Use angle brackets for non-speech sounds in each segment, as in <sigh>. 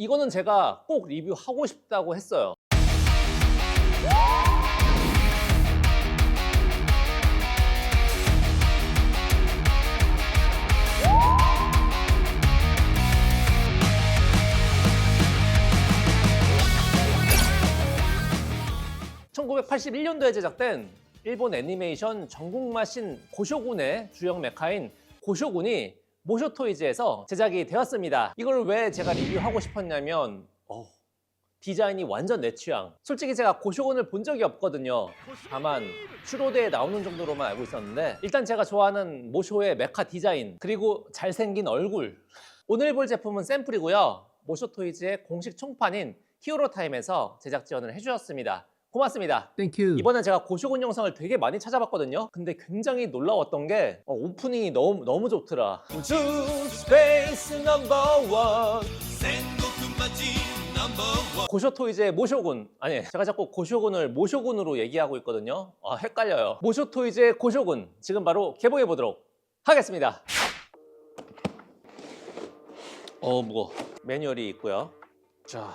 이거는 제가 꼭 리뷰하고 싶다고 했어요. (1981년도에) 제작된 일본 애니메이션 전국마신 고쇼군의 주역 메카인 고쇼군이 모쇼토이즈에서 제작이 되었습니다. 이걸 왜 제가 리뷰하고 싶었냐면 어, 디자인이 완전 내 취향. 솔직히 제가 고쇼군을 본 적이 없거든요. 다만 슈로데에 나오는 정도로만 알고 있었는데 일단 제가 좋아하는 모쇼의 메카 디자인 그리고 잘생긴 얼굴. 오늘 볼 제품은 샘플이고요. 모쇼토이즈의 공식 총판인 히어로타임에서 제작 지원을 해주셨습니다. 고맙습니다. 땡큐. 이번에 제가 고쇼군 영상을 되게 많이 찾아봤거든요. 근데 굉장히 놀라웠던 게 어, 오프닝이 너무 너무 좋더라. 우주 스페이스 넘버 원. 고쇼토이즈의 모쇼군 아니 제가 자꾸 고쇼군을 모쇼군으로 얘기하고 있거든요 아 헷갈려요 모쇼토이즈의 고쇼군 지금 바로 개봉해 보도록 하겠습니다 어 무거 매뉴얼이 있고요 자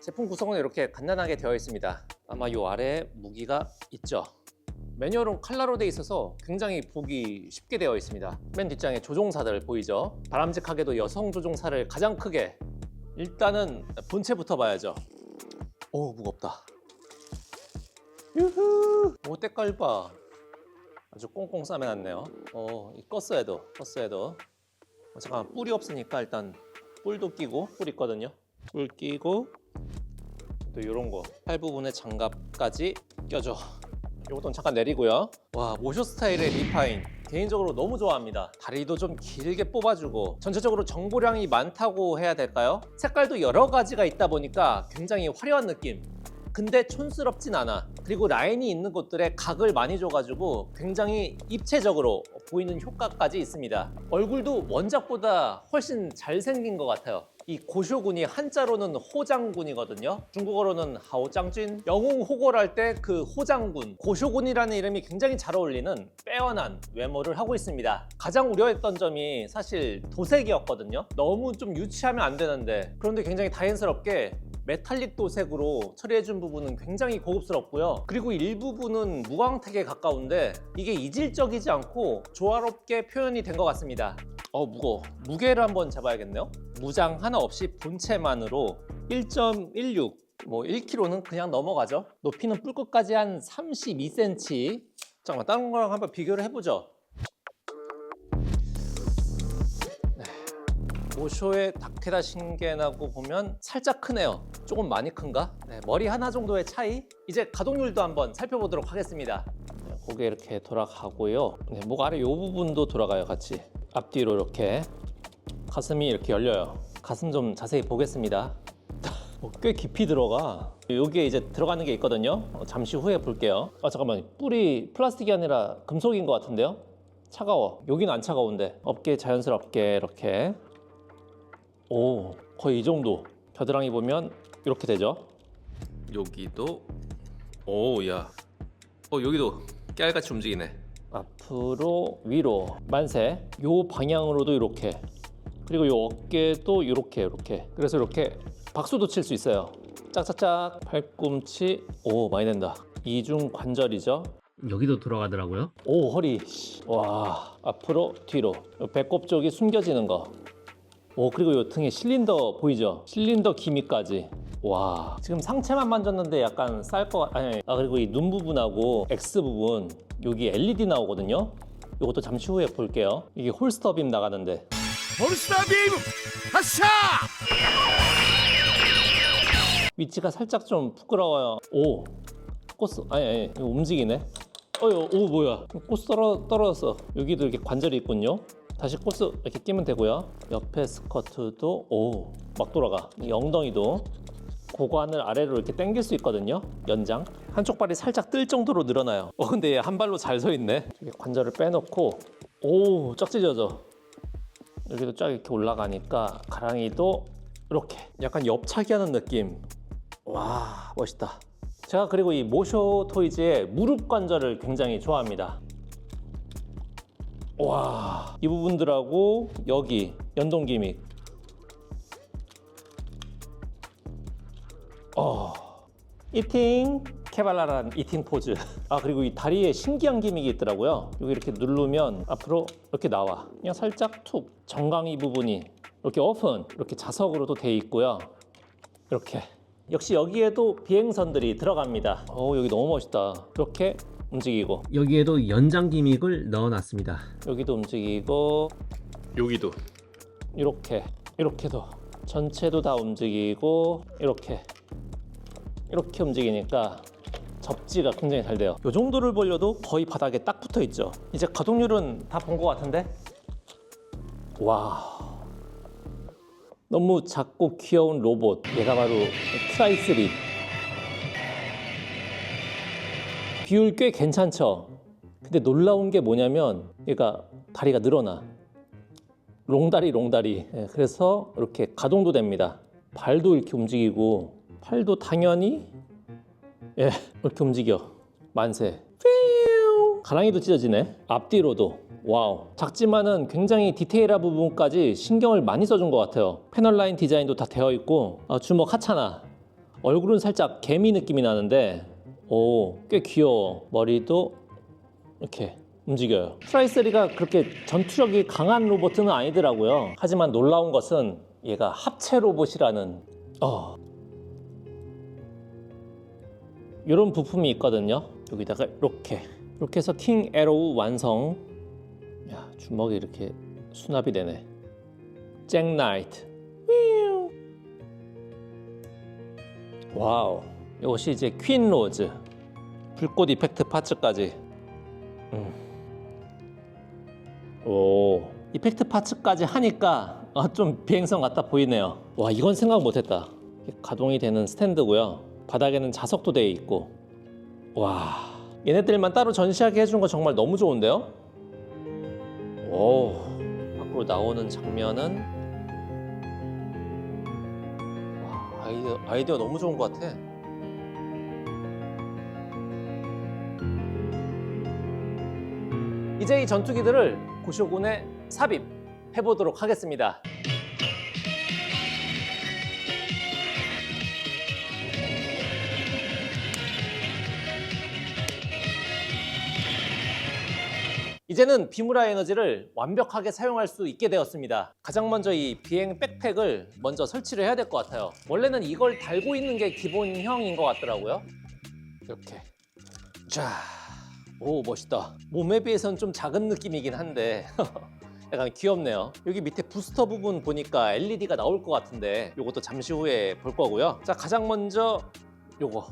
제품 구성은 이렇게 간단하게 되어 있습니다 아마 요 아래에 무기가 있죠 매뉴얼은 칼라로 돼 있어서 굉장히 보기 쉽게 되어 있습니다 맨 뒷장에 조종사들 보이죠 바람직하게도 여성 조종사를 가장 크게 일단은 본체부터 봐야죠. 오 무겁다. 유후. 오 때깔 봐. 아주 꽁꽁 싸매놨네요. 어이 껐어야 돼. 껐어야 돼. 어, 잠깐 뿔이 없으니까 일단 뿔도 끼고 뿔 있거든요. 뿔 끼고 또 이런 거 팔 부분에 장갑까지 껴줘. 이것도 잠깐 내리고요. 와 모쇼 스타일의 리파인 개인적으로 너무 좋아합니다. 다리도 좀 길게 뽑아주고 전체적으로 정보량이 많다고 해야 될까요? 색깔도 여러 가지가 있다 보니까 굉장히 화려한 느낌. 근데 촌스럽진 않아. 그리고 라인이 있는 곳들에 각을 많이 줘가지고 굉장히 입체적으로 보이는 효과까지 있습니다. 얼굴도 원작보다 훨씬 잘생긴 것 같아요. 이 고쇼군이 한자로는 호장군이거든요. 중국어로는 하오장진. 영웅 호고를 할때 그 호장군, 고쇼군이라는 이름이 굉장히 잘 어울리는 빼어난 외모를 하고 있습니다. 가장 우려했던 점이 사실 도색이었거든요. 너무 좀 유치하면 안 되는데 그런데 굉장히 다행스럽게 메탈릭 도색으로 처리해준 부분은 굉장히 고급스럽고요. 그리고 일부분은 무광택에 가까운데 이게 이질적이지 않고 조화롭게 표현이 된 것 같습니다. 어 무거워. 무게를 한번 잡아야겠네요. 무장 하나 없이 본체만으로 1.16, 뭐 1kg는 그냥 넘어가죠. 높이는 뿔끝까지 한 32cm. 잠깐만 다른 거랑 한번 비교를 해보죠. 모쇼의 다케다 신겐하고 보면 살짝 크네요. 조금 많이 큰가? 네, 머리 하나 정도의 차이? 이제 가동률도 한번 살펴보도록 하겠습니다. 네, 고개 이렇게 돌아가고요. 네, 목 아래 이 부분도 돌아가요, 같이. 앞뒤로 이렇게. 가슴이 이렇게 열려요. 가슴 좀 자세히 보겠습니다. <laughs> 어, 꽤 깊이 들어가. 여기에 이제 들어가는 게 있거든요. 어, 잠시 후에 볼게요. 아 잠깐만, 뿔이 플라스틱이 아니라 금속인 것 같은데요? 차가워. 여기는 안 차가운데. 어깨 자연스럽게 이렇게 오 거의 이 정도 겨드랑이 보면 이렇게 되죠 여기도 오야 어 여기도 깨알같이 움직이네 앞으로 위로 만세 요 방향으로도 이렇게 그리고 요 어깨도 이렇게 이렇게 그래서 이렇게 박수도 칠 수 있어요 짝짝짝 팔꿈치 오 많이 된다 이중 관절이죠 여기도 돌아가더라고요. 오 허리 씨. 와 앞으로 뒤로 요 배꼽 쪽이 숨겨지는 거. 오 그리고 요 등에 실린더 보이죠? 실린더 기미까지. 와 지금 상체만 만졌는데 약간 쌀거 아니 아 그리고 이 눈 부분하고 X 부분 여기 LED 나오거든요. 이것도 잠시 후에 볼게요. 이게 홀스터 빔 나가는데 몬스터 빔発射 위치가 살짝 좀 부끄러워요. 오 코스 아니 아니 움직이네. 어유 오 뭐야 코스 떨어 떨어졌어. 여기도 이렇게 관절이 있군요. 다시 코스 이렇게 끼면 되고요. 옆에 스커트도 오 막 돌아가. 이 엉덩이도 고관을 아래로 이렇게 당길 수 있거든요. 연장. 한쪽 발이 살짝 뜰 정도로 늘어나요. 어 근데 얘 한 발로 잘 서 있네. 관절을 빼놓고 오 쫙 찢어져. 여기도 쫙 이렇게 올라가니까 가랑이도 이렇게 약간 옆차기 하는 느낌. 와 멋있다. 제가 그리고 이 모쇼 토이즈의 무릎 관절을 굉장히 좋아합니다. 와, 이 부분들하고 여기 연동 기믹. 이팅 케발라란 이팅 포즈. 아 그리고 이 다리에 신기한 기믹이 있더라고요. 여기 이렇게 누르면 앞으로 이렇게 나와. 그냥 살짝 툭 정강이 부분이 이렇게 오픈 이렇게 자석으로도 돼 있고요. 이렇게 역시 여기에도 비행선들이 들어갑니다. 오 여기 너무 멋있다. 이렇게 움직이고 여기에도 연장 기믹을 넣어놨습니다. 여기도 움직이고 여기도 이렇게 이렇게도 전체도 다 움직이고 이렇게 이렇게 움직이니까 접지가 굉장히 잘 돼요. 이 정도를 벌려도 거의 바닥에 딱 붙어 있죠. 이제 가동률은 다 본 것 같은데. 와. 너무 작고 귀여운 로봇. 얘가 바로 트라이3. 비율 꽤 괜찮죠. 근데 놀라운 게 뭐냐면 얘가 다리가 늘어나. 롱다리 롱다리 예, 그래서 이렇게 가동도 됩니다 발도 이렇게 움직이고 팔도 당연히 예 이렇게 움직여. 만세. 가랑이도 찢어지네. 앞뒤로도. 와우. 작지만은 굉장히 디테일한 부분까지 신경을 많이 써준 것 같아요. 패널 라인 디자인도 다 되어 있고. 아, 주먹 하찮아. 얼굴은 살짝 개미 느낌이 나는데. 오 꽤 귀여워. 머리도 이렇게 움직여요. 트라이스리가 그렇게 전투력이 강한 로봇은 아니더라고요. 하지만 놀라운 것은 얘가 합체 로봇이라는 어. 이런 부품이 있거든요. 여기다가 이렇게 이렇게 해서 킹 에로우 완성. 야 주먹이 이렇게 수납이 되네. 잭 나이트. 와우. 이것이 이제 퀸 로즈. 불꽃 이펙트 파츠까지. 음. 오 이펙트 파츠까지 하니까 아, 좀 비행선 같아 보이네요 와 이건 생각 못했다 가동이 되는 스탠드고요 바닥에는 자석도 되어 있고. 와 얘네들만 따로 전시하게 해준 거 정말 너무 좋은데요? 오 밖으로 나오는 장면은 와 아이디어, 아이디어 너무 좋은 것 같아. 이제 이 전투기들을 고쇼군에 삽입해 보도록 하겠습니다. 이제는 비무라 에너지를 완벽하게 사용할 수 있게 되었습니다. 가장 먼저 이 비행 백팩을 먼저 설치를 해야 될 것 같아요. 원래는 이걸 달고 있는 게 기본형인 것 같더라고요. 이렇게. 자, 오 멋있다. 몸에 비해서는 좀 작은 느낌이긴 한데 <laughs> 약간 귀엽네요. 여기 밑에 부스터 부분 보니까 LED가 나올 것 같은데 이것도 잠시 후에 볼 거고요. 자 가장 먼저 요거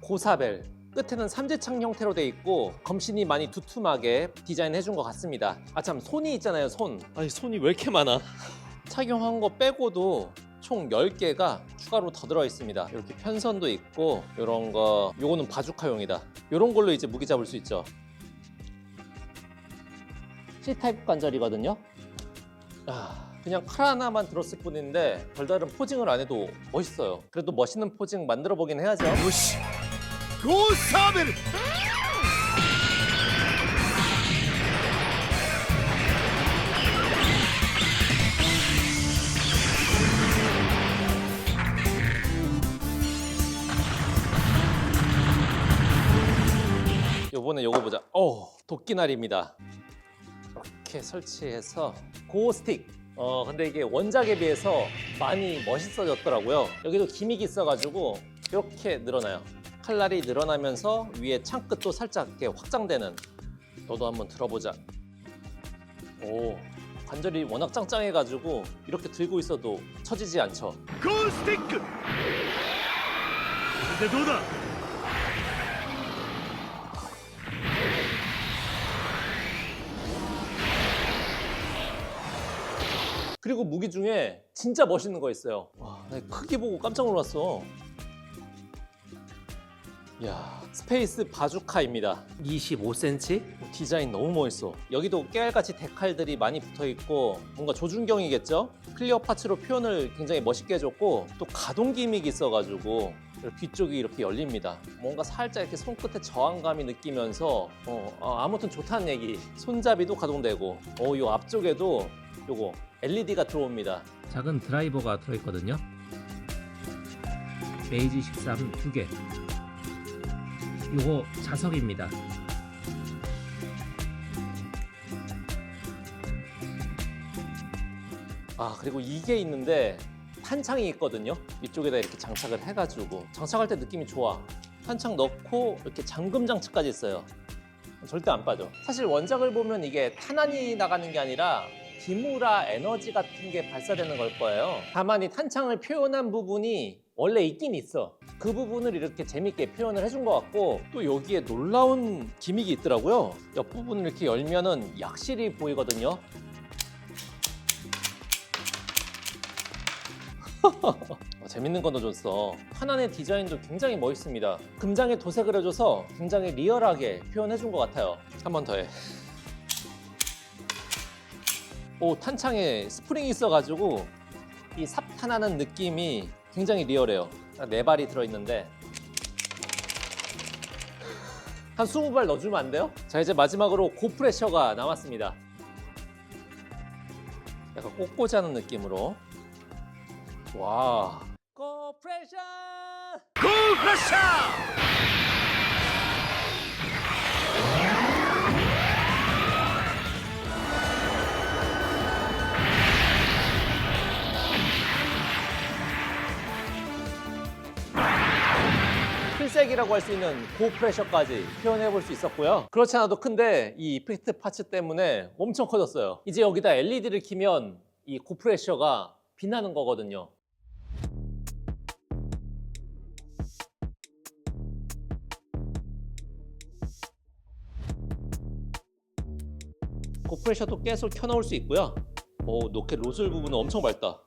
고사벨 끝에는 삼재창 형태로 돼 있고 검신이 많이 두툼하게 디자인해 준 것 같습니다. 아 참 손이 있잖아요 손. 아니 손이 왜 이렇게 많아? 착용한 거 빼고도 총 10개가 추가로 더 들어 있습니다. 이렇게 편선도 있고 이런 거 요거는 바주카용이다. 이런 걸로 이제 무기 잡을 수 있죠. C타입 관절이거든요. 아, 그냥 칼 하나만 들었을 뿐인데 별다른 포징을 안 해도 멋있어요. 그래도 멋있는 포징 만들어 보긴 해야죠. よし 고사벨 요번에 요거 보자. 어, 도끼날입니다. 이렇게 설치해서 고스틱. 어, 근데 이게 원작에 비해서 많이 멋있어졌더라고요. 여기도 기믹이 있어가지고 이렇게 늘어나요. 칼날이 늘어나면서 위에 창 끝도 살짝 이렇게 확장되는. 너도 한번 들어보자. 오 관절이 워낙 짱짱해가지고 이렇게 들고 있어도 처지지 않죠. 고스틱크! 이제 도다! 그리고 무기 중에 진짜 멋있는 거 있어요. 와, 나 크기 보고 깜짝 놀랐어. 야, 스페이스 바주카입니다. 25cm? 디자인 너무 멋있어. 여기도 깨알같이 데칼들이 많이 붙어 있고 뭔가 조준경이겠죠? 클리어 파츠로 표현을 굉장히 멋있게 해줬고 또 가동 기믹이 있어가지고 뒤쪽이 이렇게 열립니다. 뭔가 살짝 이렇게 손끝에 저항감이 느끼면서 어, 아, 아무튼 좋다는 얘기. 손잡이도 가동되고 어, 이 앞쪽에도 요거 LED가 들어옵니다. 작은 드라이버가 들어있거든요. 베이지 13 2개. 요거 자석입니다. 아 그리고 이게 있는데 탄창이 있거든요. 이쪽에다 이렇게 장착을 해가지고 장착할 때 느낌이 좋아. 탄창 넣고 이렇게 잠금 장치까지 있어요. 절대 안 빠져. 사실 원작을 보면 이게 탄환이 나가는 게 아니라 기무라 에너지 같은 게 발사되는 걸 거예요. 다만 이 탄창을 표현한 부분이 원래 있긴 있어. 그 부분을 이렇게 재밌게 표현을 해준 것 같고 또 여기에 놀라운 기믹이 있더라고요. 옆부분을 이렇게 열면은 약실이 보이거든요. <laughs> 어, 재밌는 거 넣어줬어. 하나의 디자인도 굉장히 멋있습니다. 금장에 도색을 해줘서 굉장히 리얼하게 표현해준 것 같아요. 한 번 더 해. 오, 탄창에 스프링이 있어가지고 이 삽탄하는 느낌이 굉장히 리얼해요. 네 발이 들어있는데 한 20발 넣어주면 안 돼요? 자, 이제 마지막으로 고프레셔가 남았습니다. 약간 하는 느낌으로 와. 고프레셔! 고프레셔 필살기라고 할 수 있는 고프레셔까지 표현해 볼 수 있었고요. 그렇지 않아도 큰데 이 이펙트 파츠 때문에 엄청 커졌어요. 이제 여기다 LED를 키면 이 고프레셔가 빛나는 거거든요. 고프레셔도 계속 켜놓을 수 있고요. 오, 노켓 로즐 부분은 엄청 밝다.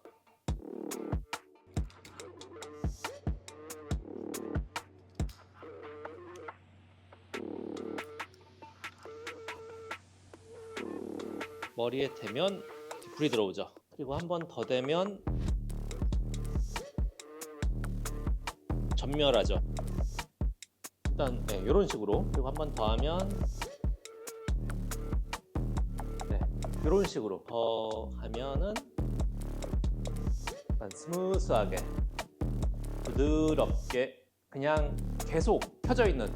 머리에 대면 불이 들어오죠. 그리고 한 번 더 대면 전멸하죠. 일단 네, 이런 식으로 그리고 한 번 더 하면 네, 이런 식으로 더 하면은 약간 스무스하게 부드럽게 그냥 계속 켜져 있는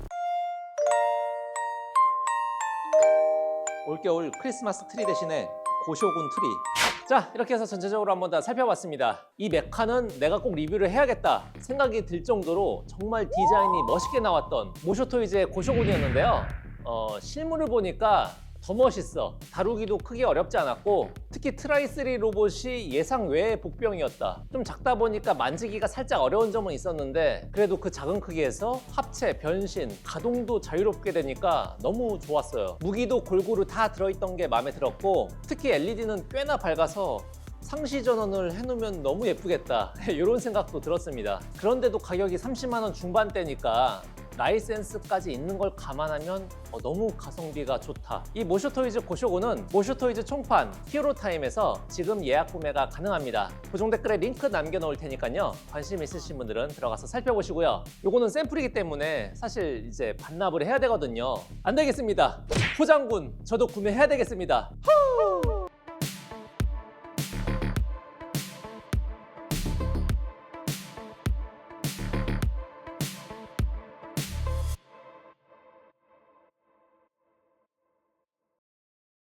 올겨울 크리스마스 트리 대신에 고쇼군 트리. 자, 이렇게 해서 전체적으로 한번 다 살펴봤습니다. 이 메카는 내가 꼭 리뷰를 해야겠다 생각이 들 정도로 정말 디자인이 멋있게 나왔던 모쇼토이즈의 고쇼군이었는데요. 어, 실물을 보니까 더 멋있어. 다루기도 크게 어렵지 않았고 특히 트라이3 로봇이 예상 외의 복병이었다. 좀 작다 보니까 만지기가 살짝 어려운 점은 있었는데 그래도 그 작은 크기에서 합체, 변신, 가동도 자유롭게 되니까 너무 좋았어요. 무기도 골고루 다 들어있던 게 마음에 들었고 특히 LED는 꽤나 밝아서 상시 전원을 해놓으면 너무 예쁘겠다 <laughs> 이런 생각도 들었습니다 그런데도 가격이 30만 원 중반대니까 라이센스까지 있는 걸 감안하면 어, 너무 가성비가 좋다. 이 모쇼토이즈 고쇼고는 모쇼토이즈 총판 히어로타임에서 지금 예약 구매가 가능합니다. 고정 댓글에 링크 남겨놓을 테니까요. 관심 있으신 분들은 들어가서 살펴보시고요. 요거는 샘플이기 때문에 사실 이제 반납을 해야 되거든요. 안 되겠습니다. 포장군 저도 구매해야 되겠습니다